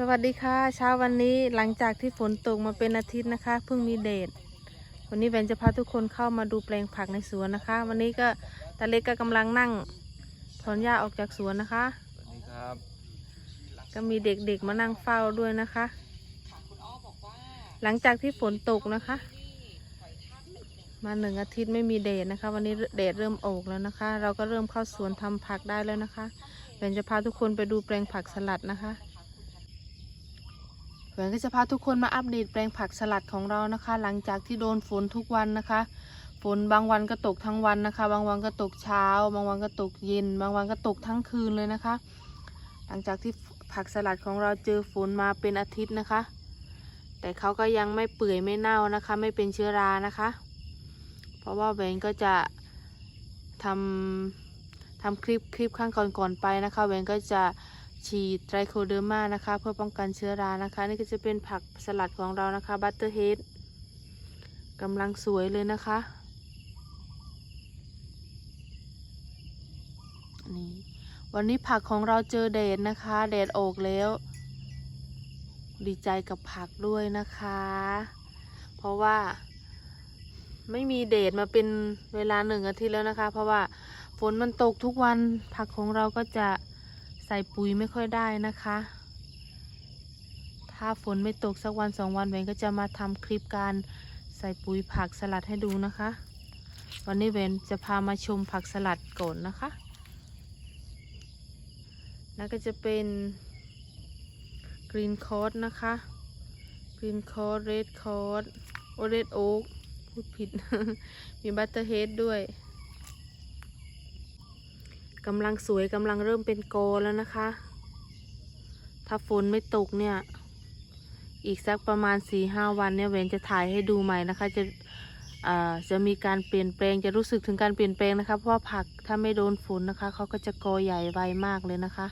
สวัสดีค่ะ เช้าวันนี้หลังจากที่ฝนตกมาเป็นอาทิตย์นะคะ เพิ่งมีแดดวันนี้แวนจะพาทุกคนเข้ามาดูแปลงผักในสวนนะคะ วันนี้ก็ตาเล็กก็กำลังนั่งถอนหญ้าออกจากสวนนะคะ สวัสดีครับ ก็มีเด็กๆมานั่งเฝ้าด้วยนะคะ หลังจากที่ฝนตกนะคะ มาหนึ่งอาทิตย์ไม่มีแดดนะคะ วันนี้แดดเริ่มออกแล้วนะคะ เราก็เริ่มเข้าสวนทำผักได้แล้วนะคะแวนจะพาทุกคนไปดูแปลงผักสลัดนะคะ แวนก็จะพาทุกคนมาอัปเดตแปลงผักสลัดของเรานะคะ หลังจากที่โดนฝนทุกวันนะคะ ฝนบางวันก็ตกทั้งวันนะคะ บางวันก็ตกเช้า บางวันก็ตกเย็น บางวันก็ตกทั้งคืนเลยนะคะ หลังจากที่ผักสลัดของเราเจอฝนมาเป็นอาทิตย์นะคะ แต่เขาก็ยังไม่เปื่อยไม่เน่านะคะ ไม่เป็นเชื้อรานะคะ เพราะว่าแหวนก็จะทำทำคลิปคลิปข้างก่อนๆไปนะคะแหวนก็จะ ฉีดไตรโคเดอร์มานะคะ เพื่อป้องกันเชื้อรานะคะ นี่ก็จะเป็นผักสลัดของเรานะคะบัตเตอร์เฮดกำลังสวยเลยนะคะนี่วันนี้ผักของเราเจอแดดนะคะแดดออกแล้ว ดีใจกับผักด้วยนะคะ เพราะว่าไม่มีแดดมาเป็นเวลาหนึ่งอาทิตย์แล้วนะคะ เพราะว่าฝนมันตกทุกวันผักของเราก็จะ ใส่ปุ๋ยไม่ค่อยได้นะคะ ถ้าฝนไม่ตกสักวันสองวันเวนก็จะมาทำคลิปการใส่ปุ๋ยผักสลัดให้ดูนะคะ วันนี้เวนจะพามาชมผักสลัดก่อนนะคะนั่นก็จะเป็นกรีนคอร์ดนะคะกรีนคอร์ดเรดคอร์ดโอเรดโอ๊กพูดผิด มีบัตเตอร์เฮดด้วย กำลังสวยกำลังเริ่มเป็นโกแล้วนะคะ ถ้าฝนไม่ตกเนี่ย อีกสักประมาณสี่ห้าวันเนี่ยเวนจะถ่ายให้ดูใหม่นะคะ จะอ่าจะมีการเปลี่ยนแปลงจะรู้สึกถึงการเปลี่ยนแปลงนะคะเพราะว่าผักถ้าไม่โดนฝนนะคะเขาก็จะโกใหญ่ไวมากเลยนะคะ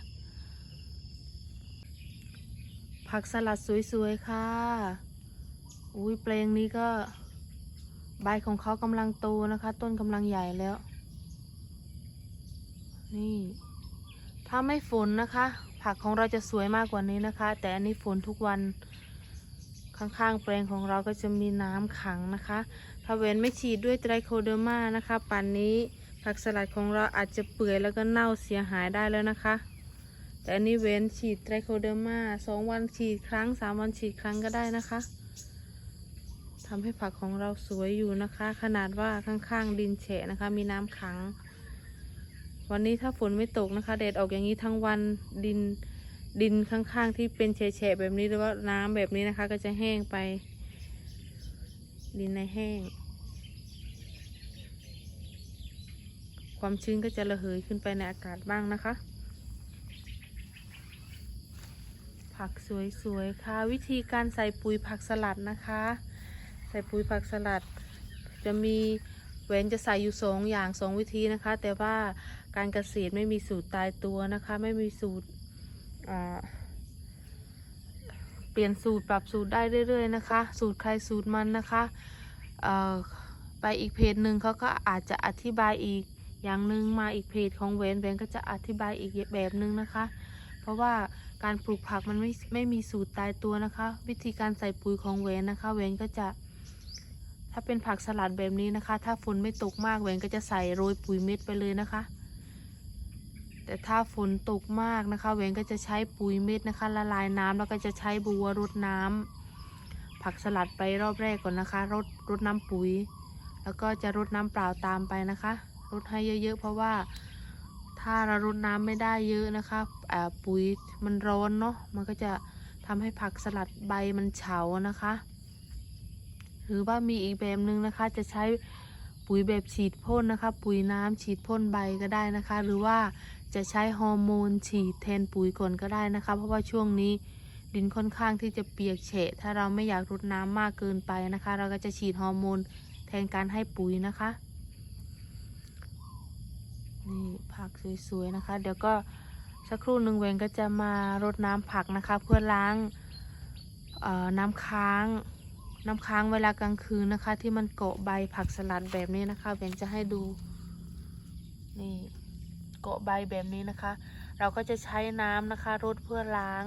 ผักสลัดสวยๆค่ะอุ้ยแปลงนี้ก็ใบของเขากำลังโตนะคะ ต้นกำลังใหญ่แล้ว นี่ ถ้าไม่ฝนนะคะ ผักของเราจะสวยมากกว่านี้นะคะ แต่อันนี้ฝนทุกวันข้างๆแปลงของเราก็จะมีน้ำขังนะคะ ถ้าเว้นไม่ฉีดด้วยไตรโคเดอร์มานะคะป่านนี้ผักสลัดของเราอาจจะเปื่อยแล้วก็เน่าเสียหายได้แล้วนะคะ แต่อันนี้เว้นฉีดไตรโคเดอร์มาสองวันฉีดครั้งสามวันฉีดครั้งก็ได้นะคะทำให้ผักของเราสวยอยู่นะคะ ขนาดว่าข้างๆดินแฉะนะคะ มีน้ำขัง วันนี้ถ้าฝนไม่ตกนะคะแดดออกอย่างนี้ทั้งวันดินดินข้างๆ ที่เป็นแฉะแบบนี้หรือว่าน้ำแบบนี้นะคะ ก็จะแห้งไป ดินในแห้ง ความชื้นก็จะระเหยขึ้นไปในอากาศบ้างนะคะ ผักสวยๆค่ะ วิธีการใส่ปุ๋ยผักสลัดนะคะ ใส่ปุ๋ยผักสลัด จะมีแหวนจะใส่อยู่สองอย่างสองวิธีนะคะ แต่ว่า การเกษตรไม่มีสูตรตายตัวนะคะ ไม่มีสูตรเปลี่ยนสูตรปรับสูตรได้เรื่อยๆนะคะ สูตรใครสูตรมันนะคะไปอีกเพจหนึ่งเขาก็อาจจะอธิบายอีกอย่างหนึ่งมาอีกเพจของแหวนแหวนก็จะอธิบายอีกแบบหนึ่งนะคะ เพราะว่าการปลูกผักมันไม่ไม่มีสูตรตายตัวนะคะ วิธีการใส่ปุ๋ยของแหวนนะคะแหวนก็จะ ถ้าเป็นผักสลัดแบบนี้นะคะ ถ้าฝนไม่ตกมากแหวนก็จะใส่โรยปุ๋ยเม็ดไปเลยนะคะ แต่ถ้าฝนตกมากนะคะแหวนก็จะใช้ปุ๋ยเม็ดนะคะ ละลายน้ำแล้วก็จะใช้บัวรดน้ำผักสลัดไปรอบแรกก่อนนะคะรดรดน้ำปุ๋ย แล้วก็จะรดน้ำเปล่าตามไปนะคะรดให้เยอะๆ เพราะว่าถ้าเรารดน้ำไม่ได้เยอะนะคะอ่าปุ๋ยมันร้อนเนาะมันก็จะทำให้ผักสลัดใบมันเฉานะคะ หรือว่ามีอีกแบบหนึ่งนะคะจะใช้ปุ๋ยแบบฉีดพ่นนะคะ ปุ๋ยน้ำฉีดพ่นใบก็ได้นะคะ หรือว่า จะใช้ฮอร์โมนฉีดแทนปุ๋ยก่อนก็ได้นะคะ เพราะว่าช่วงนี้ดินค่อนข้างที่จะเปียกเฉะ ถ้าเราไม่อยากรดน้ำมากเกินไปนะคะ เราก็จะฉีดฮอร์โมนแทนการให้ปุ๋ยนะคะ นี่ผักสวยๆนะคะ เดี๋ยวก็สักครู่หนึ่งเวนก็จะมารดน้ำผักนะคะ เพื่อล้างน้ำค้างน้ำค้างเวลากลางคืนนะคะ ที่มันเกาะใบผักสลัดแบบนี้นะคะเบนจะให้ดูนี่ เกาะใบแบบนี้นะคะ เราก็จะใช้น้ำนะคะรดเพื่อล้าง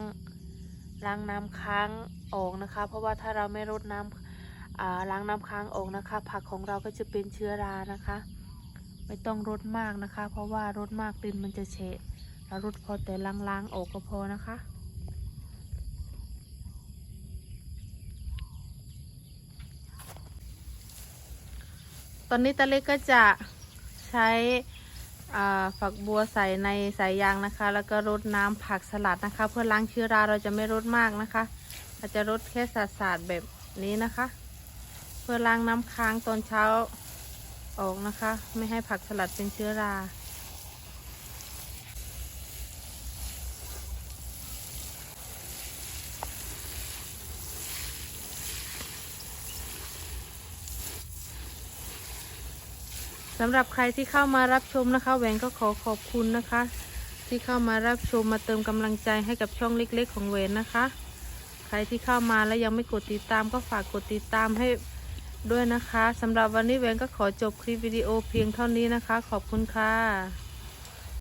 ล้างน้ำค้างออกนะคะ เพราะว่าถ้าเราไม่รดน้ำอ่าล้างน้ำค้างออกนะคะ ผักของเราก็จะเป็นเชื้อรานะคะ ไม่ต้องรดมากนะคะ เพราะว่ารดมากดินมันจะเฉะเรารดพอแต่ล้างๆออกก็พอนะคะตอนนี้ตาเล็กก็จะใช้ ฝักบัวใส่ในสายยางนะคะ แล้วก็รดน้ำผักสลัดนะคะ เพื่อล้างเชื้อราเราจะไม่รดมากนะคะอาจจะรดแค่สาดๆแบบนี้นะคะ เพื่อล้างน้ำค้างตอนเช้าออกนะคะ ไม่ให้ผักสลัดเป็นเชื้อรา สำหรับใครที่เข้ามารับชมนะคะแหวนก็ขอขอบคุณนะคะ ที่เข้ามารับชมมาเติมกำลังใจให้กับช่องเล็ก ๆ ของแหวนนะคะ ใครที่เข้ามาแล้วยังไม่กดติดตามก็ฝากกดติดตามให้ด้วยนะคะสำหรับวันนี้แหวนก็ขอจบคลิปวิดีโอเพียงเท่านี้นะคะ ขอบคุณค่ะ